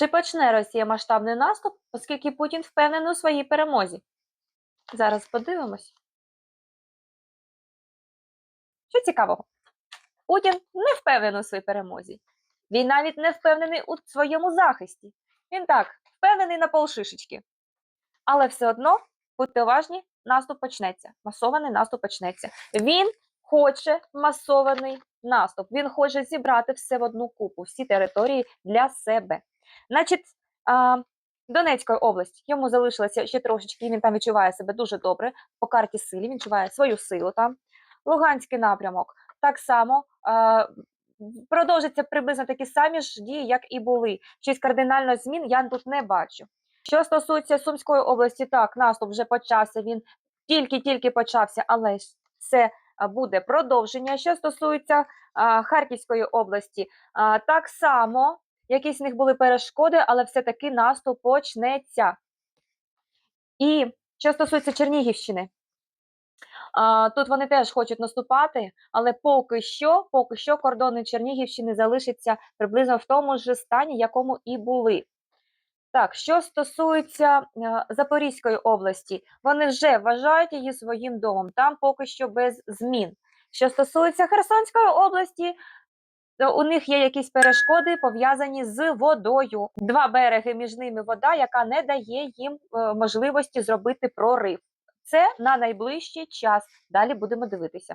Чи почне Росія масштабний наступ, оскільки Путін впевнений у своїй перемозі? Зараз подивимось. Що цікавого? Путін не впевнений у своїй перемозі. Він навіть не впевнений у своєму захисті. Він так, впевнений на полшишечки. Але все одно, будьте уважні, наступ почнеться. Масований наступ почнеться. Він хоче масований наступ. Він хоче зібрати все в одну купу, всі території для себе. Значить, а, Донецької області йому залишилося ще трошечки, і він там відчуває себе дуже добре. По карті силі він відчуває свою силу там. Луганський напрямок так само а, продовжаться приблизно такі самі ж дії, як і були. Щось кардинально змін я тут не бачу. Що стосується Сумської області, так, наступ вже почався, він тільки-тільки почався, але це буде продовження. Що стосується а, Харківської області, а, так само якісь в них були перешкоди, але все-таки наступ почнеться. І що стосується Чернігівщини, тут вони теж хочуть наступати, але поки що, поки що кордони Чернігівщини залишаться приблизно в тому ж стані, якому і були. Так, що стосується е, Запорізької області, вони вже вважають її своїм домом. Там поки що без змін. Що стосується Херсонської області, у них є якісь перешкоди пов'язані з водою. Два береги між ними вода, яка не дає їм е, можливості зробити прорив. Це на найближчий час. Далі будемо дивитися.